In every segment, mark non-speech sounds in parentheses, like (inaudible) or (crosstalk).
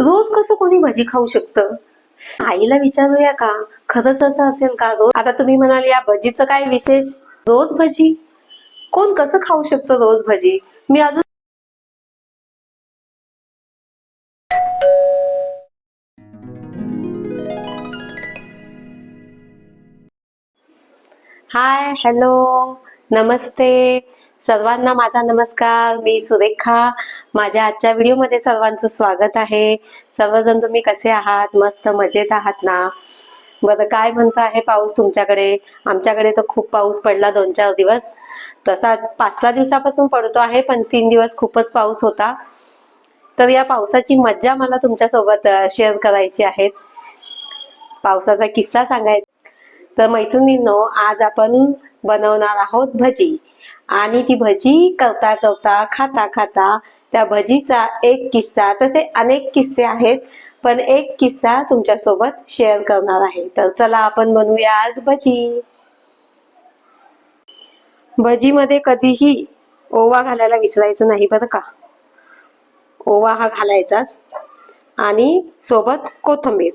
रोज कसं कोणी भजी खाऊ शकतं? आईला विचारूया का? खरंच असं असेल का रोज? आता तुम्ही म्हणाल या भजीचं काय विशेष? रोज भजी? कोण कसं खाऊ शकतं रोज भजी? मी अजून हाय हॅलो. नमस्ते. सर्वांना माझा नमस्कार मी सुरेखा. माझ्या आजच्या व्हिडिओमध्ये सर्वांचं स्वागत आहे. सर्वजण तुम्ही कसे आहात? मस्त मजेत आहात ना? बरं काय म्हणतो आहे पाऊस तुमच्याकडे? आमच्याकडे तर खूप पाऊस पडला दोन चार दिवस. तसा पाच सहा दिवसापासून पडतो आहे पण तीन दिवस खूपच पाऊस होता. तर या पावसाची मज्जा मला तुमच्यासोबत शेअर करायची आहे. पावसाचा किस्सा सांगायचा तर मैत्रिणींनो आज आपण बनवणार आहोत भजी. आणि ती भजी करता करता खाता खाता त्या भजीचा एक किस्सा तसे अनेक किस्से आहेत पण एक किस्सा तुमच्यासोबत शेअर करणार आहे. तर चला आपण बनवूया आज भजी. भजीमध्ये कधीही ओवा घालायला विसरायचं नाही बरं का? ओवा हा घालायचाच. आणि सोबत कोथिंबीर.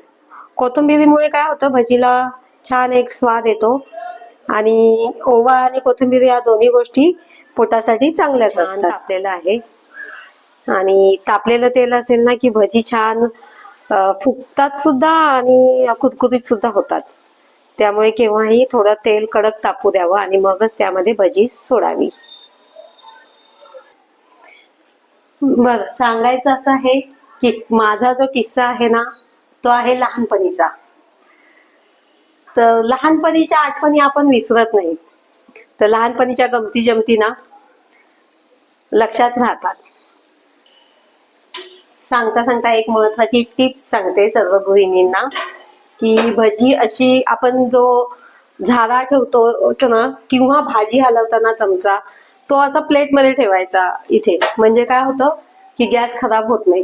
कोथंबीरीमुळे काय होतं? भजीला छान एक स्वाद येतो. आणि ओवा आणि कोथिंबीर या दोन्ही गोष्टी पोटासाठी चांगल्याच असतात. तापलेलं आहे. आणि तापलेलं तेल असेल ना की भजी छान फुगतात सुद्धा आणि कुरकुरीत सुद्धा होतात. त्यामुळे केव्हाही थोडं तेल कडक तापू द्यावं आणि मगच त्यामध्ये भजी सोडावी. बर सांगायचं असं आहे की माझा जो किस्सा आहे ना तो आहे लहानपणीचा. तर लहानपणीच्या आठवणी आपण विसरत नाही. तर लहानपणीच्या गमती जमती ना? लक्षात राहतात. सांगता सांगता एक महत्वाची टिप्स सांगते सर्व गृहिणींना की भजी अशी आपण जो झारा ठेवतो ना किंवा भाजी हलवताना चमचा तो असा प्लेटमध्ये ठेवायचा इथे. म्हणजे काय होतं की गॅस खराब होत नाही.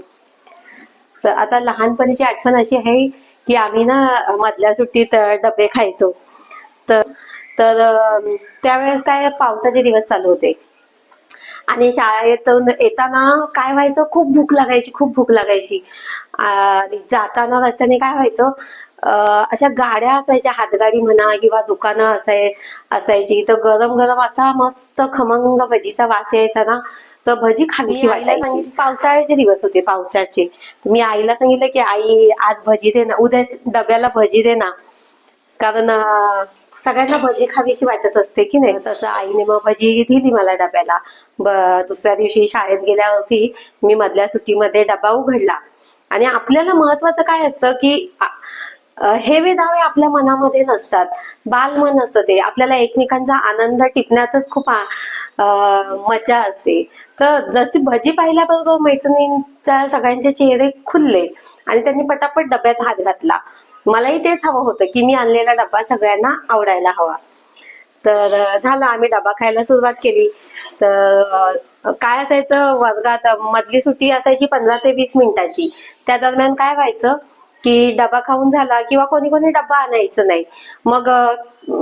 तर आता लहानपणीची आठवण अशी आहे की आम्ही ना मधल्या सुट्टीत डबे खायचो. तर तर त्यावेळेस काय पावसाचे दिवस चालू होते. आणि शाळेतून येताना काय व्हायचं? खूप भूक लागायची खूप भूक लागायची. आणि जाताना रस्त्याने काय व्हायचं? अशा गाड्या असायच्या हातगाडी म्हणा किंवा दुकानं असाय असायची. तर गरम गरम असा मस्त खमंग भजीचा वास यायचा ना तर भजी खावीशी वाटायची. पावसाळ्याचे दिवस होते पावसाचे. मी आईला सांगितलं की आई आज भजी दे ना उद्या डब्याला भजी दे ना. कारण सगळ्यांना भजी खावीशी वाटत असते की नाही. तसं आईने मग भजी दिली मला डब्याला. दुसऱ्या दिवशी शाळेत गेल्यावरती मी मधल्या सुट्टीमध्ये डबा उघडला. आणि आपल्याला महत्वाचं काय असतं की हे अं, हेवे दावे आपल्या मनामध्ये नसतात. बालमन असतं ते. आपल्याला एकमेकांचा आनंद टिपण्यातच खूप मजा असते. तर जशी भजी पाहिल्याबरोबर मैत्रिणींच्या सगळ्यांचे चेहरे खुलले आणि त्यांनी पटापट डब्यात हात घातला. मलाही तेच हवं होतं की मी आणलेला डब्बा सगळ्यांना आवडायला हवा. तर झालं. आम्ही डबा खायला सुरुवात केली. तर काय असायचं? वर्गात मधली सुट्टी असायची पंधरा ते वीस मिनिटाची. त्या दरम्यान काय व्हायचं? की डबा खाऊन झाला किंवा कोणी कोणी डबा आणायचं नाही. मग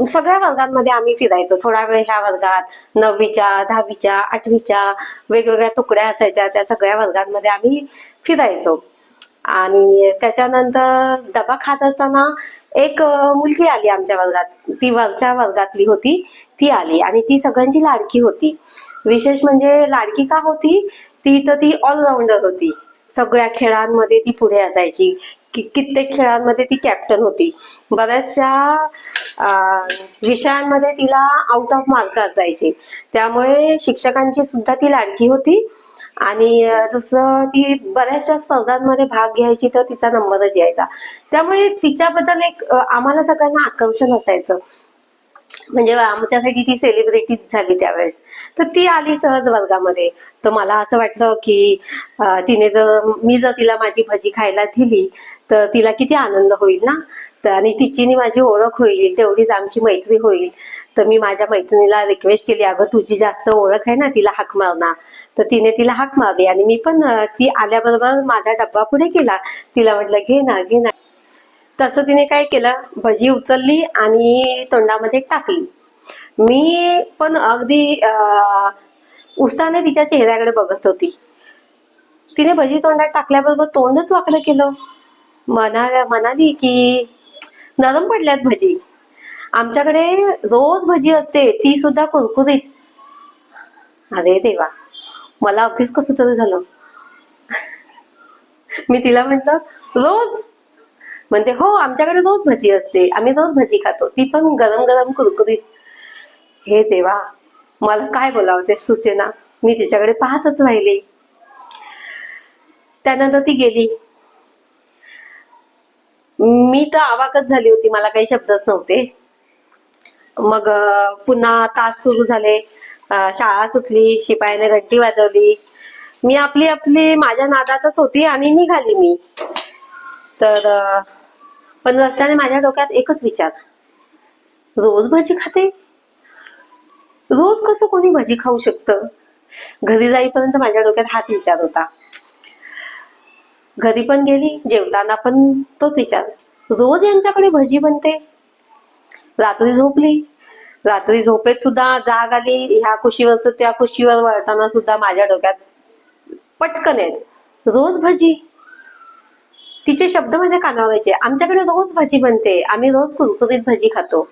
सगळ्या वर्गांमध्ये आम्ही फिरायचो. थोडा वेळ ह्या वर्गात नववीच्या दहावीच्या आठवीच्या वेगवेगळ्या तुकड्या असायच्या. त्या सगळ्या वर्गांमध्ये आम्ही फिरायचो. आणि त्याच्यानंतर डबा खात असताना एक मुलगी आली आमच्या वर्गात. ती वरच्या वर्गातली होती. ती आली आणि ती सगळ्यांची लाडकी होती. विशेष म्हणजे लाडकी का होती? ती तर ती ऑलराऊंडर होती. सगळ्या खेळांमध्ये ती पुढे असायची. कित्येक खेळांमध्ये ती कॅप्टन होती. बऱ्याचशा विषयांमध्ये तिला आउट ऑफ मार्क असायचे. त्यामुळे शिक्षकांची सुद्धा ती लाडकी होती. आणि दुसरं ती बऱ्याचशा स्पर्धांमध्ये भाग घ्यायची तर तिचा नंबरच यायचा. त्यामुळे तिच्याबद्दल एक आम्हाला सगळ्यांना आकर्षण असायचं. म्हणजे आमच्यासाठी ती सेलिब्रिटीच झाली त्यावेळेस. तर ती आली सहज वर्गामध्ये. तर मला असं वाटलं की तिने जर मी जर तिला माझी भजी खायला दिली तर तिला किती आनंद होईल ना? तर आणि तिची माझी ओळख होईल तेवढीच आमची मैत्री होईल. तर मी माझ्या मैत्रिणीला रिक्वेस्ट केली अगं तुझी जास्त ओळख आहे ना तिला हाक मारणार तर तिने तिला हाक मारली आणि मी पण ती आल्याबरोबर माझा डब्बा पुढे केला. तिला म्हटलं घे ना घे ना. तसं तिने काय केलं? भजी उचलली आणि तोंडामध्ये टाकली. मी पण अगदी अं, उत्साहाने तिच्या चेहऱ्याकडे बघत होती. तिने भजी तोंडात टाकल्याबरोबर तोंडच वाकडं केलं. मना म्हणाली की नरम पडल्यात भजी. आमच्याकडे रोज भजी असते ती सुद्धा कुरकुरीत. अरे देवा मला अगदीच कसं तरी झालं. मी तिला म्हंटल रोज. म्हणते हो आमच्याकडे रोज भजी असते आम्ही रोज भजी खातो ती पण गरम गरम कुरकुरीत. हे देवा मला काय बोलावं ते सूचना मी तिच्याकडे पाहतच राहिले. त्यानंतर ती गेली. मी तर आवाकच झाली होती मला काही शब्दच नव्हते. मग पुन्हा तास सुरू झाले. शाळा सुटली शिपायाने घंटी वाजवली. मी आपली आपली माझ्या नादातच होती आणि निघाली मी. तर पण रस्त्याने माझ्या डोक्यात एकच विचार. रोज भाजी खाते? रोज कसं कोणी भाजी खाऊ शकतं? घरी जाईपर्यंत माझ्या डोक्यात हाच विचार होता. घरी पण गेली जेवताना पण तोच विचार. रोज यांच्याकडे भजी बनते. रात्री झोपली. रात्री झोपेत सुद्धा जाग आली. ह्या कुशीवरच त्या कुशीवर वळताना सुद्धा माझ्या डोक्यात पटकन येत. रोज भजी. तिचे शब्द माझ्या कानावर यायचे. आमच्याकडे रोज भजी बनते. आम्ही रोज कुरकुरीत भजी खातो.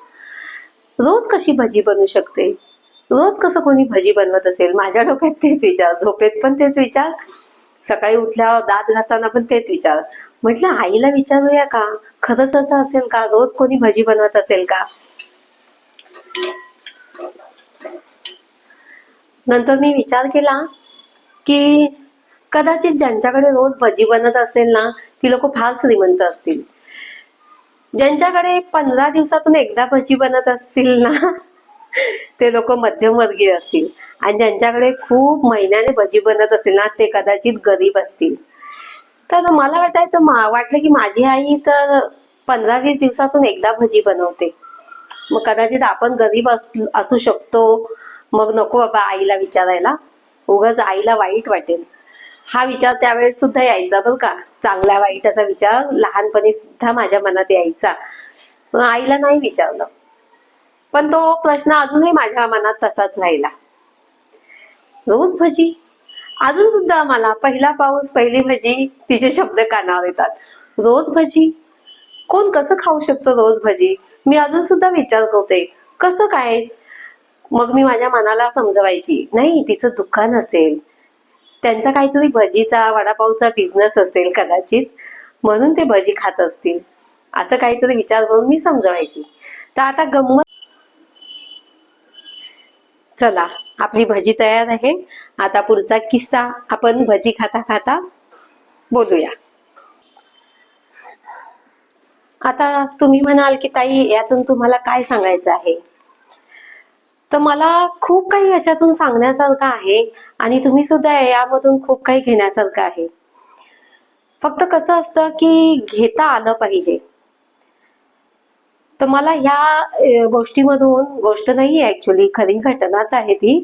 रोज कशी भजी बनू शकते? रोज कसं कोणी भजी बनवत असेल? माझ्या डोक्यात तेच विचार. झोपेत पण तेच विचार. सकाळी उठल्यावर दात घासताना पण तेच विचार. म्हटलं आईला विचारूया का? खरंच असं असेल का? रोज कोणी भजी बनवत असेल का? नंतर मी विचार केला की कदाचित ज्यांच्याकडे रोज भजी बनत असेल ना ती लोक फार श्रीमंत असतील. ज्यांच्याकडे पंधरा दिवसातून एकदा भजी बनत असतील ना ते लोक मध्यमवर्गीय असतील. आणि ज्यांच्याकडे खूप महिन्याने भजी बनत असतील ना ते कदाचित गरीब असतील. तर मला वाटायचं वाटलं की माझी आई तर पंधरा वीस दिवसातून एकदा भजी बनवते. मग कदाचित आपण गरीब असू शकतो. मग नको बाबा आईला विचारायला. उगाच आईला वाईट वाटेल. हा विचार त्यावेळेस सुद्धा यायचा बरं का. चांगला वाईट असा विचार लहानपणी सुद्धा माझ्या मनात यायचा. मग आईला नाही विचारलं. पण तो प्रश्न अजूनही माझ्या मनात तसाच राहिला. रोज भजी. अजून सुद्धा मला पहिला पाऊस पहिली भजी तिचे शब्द कानावर येतात. रोज भजी? कोण कसं खाऊ शकतो रोज भजी? मी अजून सुद्धा विचार करते कसं काय? मग मी माझ्या मनाला समजवायची नाही तिचं दुकान असेल. त्यांचा काहीतरी भजीचा वडापावचा बिझनेस असेल कदाचित. म्हणून ते भजी खात असतील. असं काहीतरी विचार करून मी समजवायची. तर आता गंमत चला आपली भजी तयार आहे. आता पुढचा किस्सा आपण भजी खाता खाता बोलूया. आता तुम्ही म्हणाल की ताई यातून तुम्हाला काय सांगायचं आहे? तर मला खूप काही याच्यातून सांगण्यासारखं आहे आणि तुम्ही सुद्धा यामधून खूप काही घेण्यासारखं आहे. फक्त कसं असतं की घेता आलं पाहिजे. तर मला ह्या गोष्टीमधून गोष्ट नाही ऍक्च्युली खरी घटनाच आहे ती.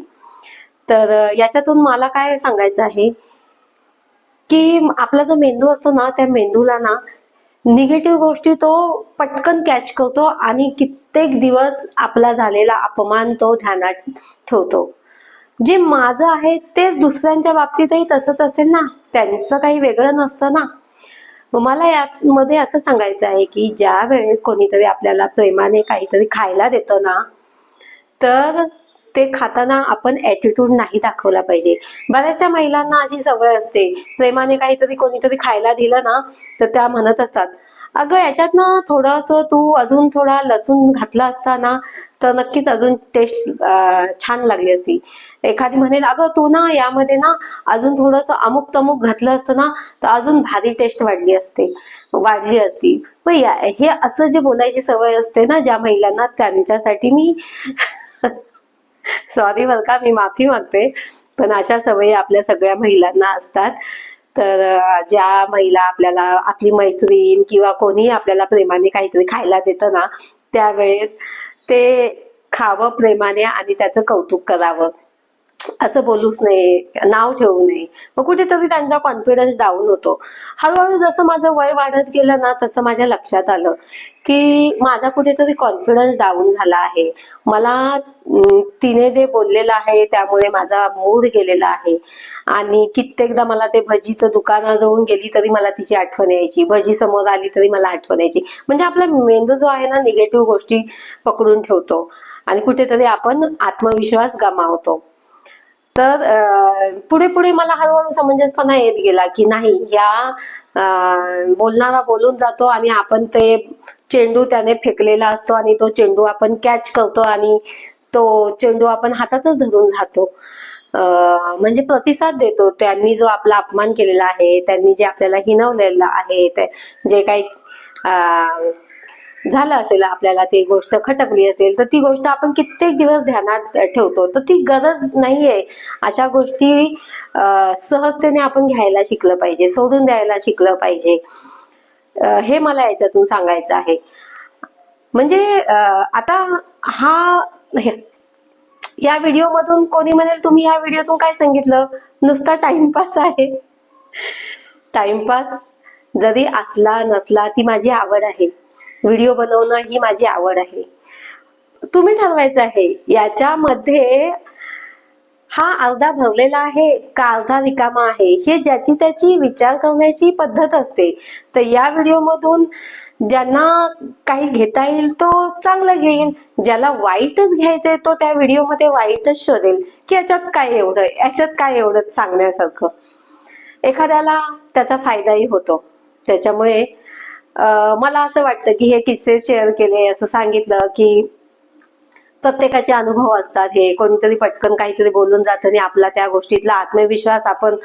तर याच्यातून मला काय सांगायचं आहे की आपला जो मेंदू असतो ना त्या मेंदूला ना निगेटिव्ह गोष्टी तो पटकन कॅच करतो आणि कित्येक दिवस आपला झालेला अपमान तो ध्यानात ठेवतो. जे माझं आहे तेच दुसऱ्यांच्या बाबतीतही तसंच असेल ना. त्यांचं काही वेगळं नसतं ना. मग मला यामध्ये असं सांगायचं आहे की ज्या वेळेस कोणीतरी आपल्याला प्रेमाने काहीतरी खायला देतं ना तर ते खाताना आपण ऍटिट्यूड नाही दाखवला पाहिजे. बऱ्याचशा महिलांना अशी सवय असते. प्रेमाने काहीतरी कोणीतरी खायला दिलं ना तर त्या म्हणत असतात अगं याच्यात ना थोडस तू अजून थोडा लसूण घातला असता ना तर नक्कीच अजून टेस्ट छान लागली असती. एखादी म्हणेल अगं तू ना यामध्ये ना अजून थोडस अमुक तमुक घातलं असतं ना तर अजून भारी टेस्ट वाढली असते वाढली असती. पण या हे असं जे बोलायची सवय असते ना ज्या महिलांना त्यांच्यासाठी मी (laughs) सॉरी बरं का मी माफी मागते पण अशा सवयी आपल्या सगळ्या महिलांना असतात. तर ज्या महिला आपल्याला आपली मैत्रीण किंवा कोणीही आपल्याला प्रेमाने काहीतरी खायला देतं ना त्यावेळेस ते खावं प्रेमाने आणि त्याचं कौतुक करावं. असं बोलूच नये नाव ठेवू नये. मग कुठेतरी त्यांचा कॉन्फिडन्स डाऊन होतो. हळूहळू जसं माझं वय वाढत गेलं ना तसं माझ्या लक्षात आलं की माझा कुठेतरी कॉन्फिडन्स डाऊन झाला आहे. मला तिने जे बोललेलं आहे त्यामुळे माझा मूड गेलेला आहे. आणि कित्येकदा मला ते भजीचं दुकानाजवळून गेली तरी मला तिची आठवण यायची. भजी समोर आली तरी मला आठवण यायची. म्हणजे आपला मेंदू जो आहे ना निगेटिव्ह गोष्टी पकडून ठेवतो. आणि कुठेतरी आपण आत्मविश्वास गमावतो. तर पुढे पुढे मला हळूहळू समंजसपणा येत गेला की नाही या बोलणारा बोलून जातो आणि आपण ते चेंडू त्याने फेकलेला असतो आणि तो चेंडू आपण कॅच करतो आणि तो चेंडू आपण हातातच धरून राहतो. म्हणजे प्रतिसाद देतो. त्यांनी जो आपला अपमान केलेला आहे त्यांनी जे आपल्याला हिनवलेलं आहे ते जे काही अं, झालं असेल आपल्याला ती गोष्ट खटकली असेल तर ती गोष्ट आपण कित्येक दिवस ध्यानात ठेवतो. तर ती गरज नाहीये. अशा गोष्टी सहजतेने आपण घ्यायला शिकलं पाहिजे सोडून द्यायला शिकलं पाहिजे. हे मला याच्यातून सांगायचं आहे. म्हणजे आता हा हे- या व्हिडिओ मधून कोणी म्हणेल तुम्ही या व्हिडिओतून काय सांगितलं? नुसता टाइमपास आहे. टाइमपास जरी असला नसला ती माझी आवड आहे. व्हिडिओ बनवणं ही माझी आवड आहे. तुम्ही ठरवायचं आहे याच्यामध्ये हा अर्धा भरलेला आहे का अर्धा रिकामा आहे? हे ज्याची त्याची विचार करण्याची पद्धत असते. तर या व्हिडिओमधून ज्यांना काही घेता येईल तो चांगलं घेईल ज्याला वाईटच घ्यायचंय तो त्या व्हिडिओमध्ये वाईटच शोधेल. की याच्यात काय एवढं याच्यात काय एवढं सांगण्यासारखं. एखाद्याला त्याचा फायदाही होतो. त्याच्यामुळे मला असं वाटतं की हे किस्से शेअर केले असं सांगितलं की प्रत्येकाचे अनुभव असतात हे. कोणीतरी पटकन काहीतरी बोलून जातं आणि आपला त्या गोष्टीतला आत्मविश्वास आपण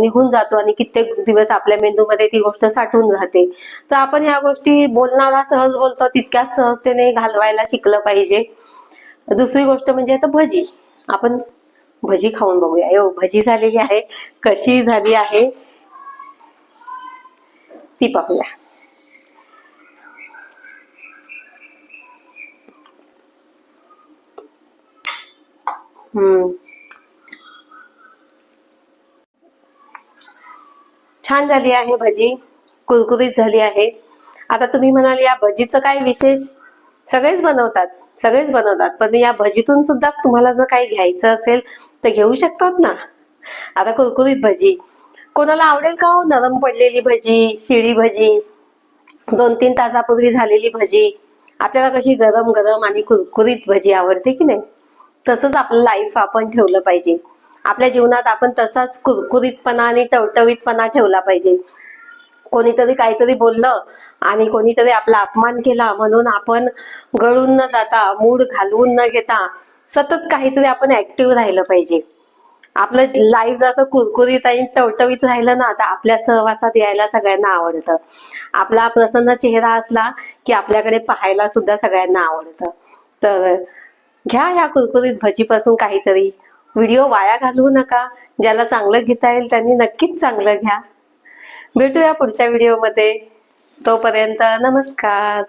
निघून जातो आणि कित्येक दिवस आपल्या मेंदूमध्ये ती गोष्ट साठून राहते. तर आपण ह्या गोष्टी बोलणारा सहज बोलतो तितक्याच सहजतेने घालवायला शिकलं पाहिजे. दुसरी गोष्ट म्हणजे आता भजी. आपण भजी खाऊन बघूया. यो भजी झालेली आहे. कशी झाली आहे? ती पाहूया. छान झाली आहे भजी. कुरकुरीत झाली आहे. आता तुम्ही म्हणाल या भजीचं काय विशेष? सगळेच बनवतात. सगळेच बनवतात. पण या भजीतून सुद्धा तुम्हाला जर काही घ्यायचं असेल तर घेऊ शकतात ना? आता कुरकुरीत भजी. कोणाला आवडेल का हो? नरम पडलेली भजी शिळी भजी दोन तीन तासापूर्वी झालेली भजी. आपल्याला कशी गरम गरम आणि कुरकुरीत भजी आवडते की नाही? तसंच आपलं लाईफ आपण ठेवलं पाहिजे. आपल्या जीवनात आपण तसाच कुरकुरीतपणा आणि टवटवीतपणा ठेवला पाहिजे. कोणीतरी काहीतरी बोललं आणि कोणीतरी आपला अपमान केला म्हणून आपण गळून न जाता मूड घालवून न घेता सतत काहीतरी आपण ऍक्टिव्ह राहिलं पाहिजे. आपलं लाईफ जसं कुरकुरीत आणि टवटवीत राहिलं ना तर आपल्या सहवासात यायला सगळ्यांना आवडतं. आपला प्रसन्न चेहरा असला की आपल्याकडे पाहायला सुद्धा सगळ्यांना आवडतं. तर घ्या ह्या कुरकुरीत भजीपासून काहीतरी. व्हिडिओ वाया घालवू नका. ज्याला चांगलं घेता येईल त्यांनी नक्कीच चांगलं घ्या. भेटूया पुढच्या व्हिडिओमध्ये. तोपर्यंत नमस्कार.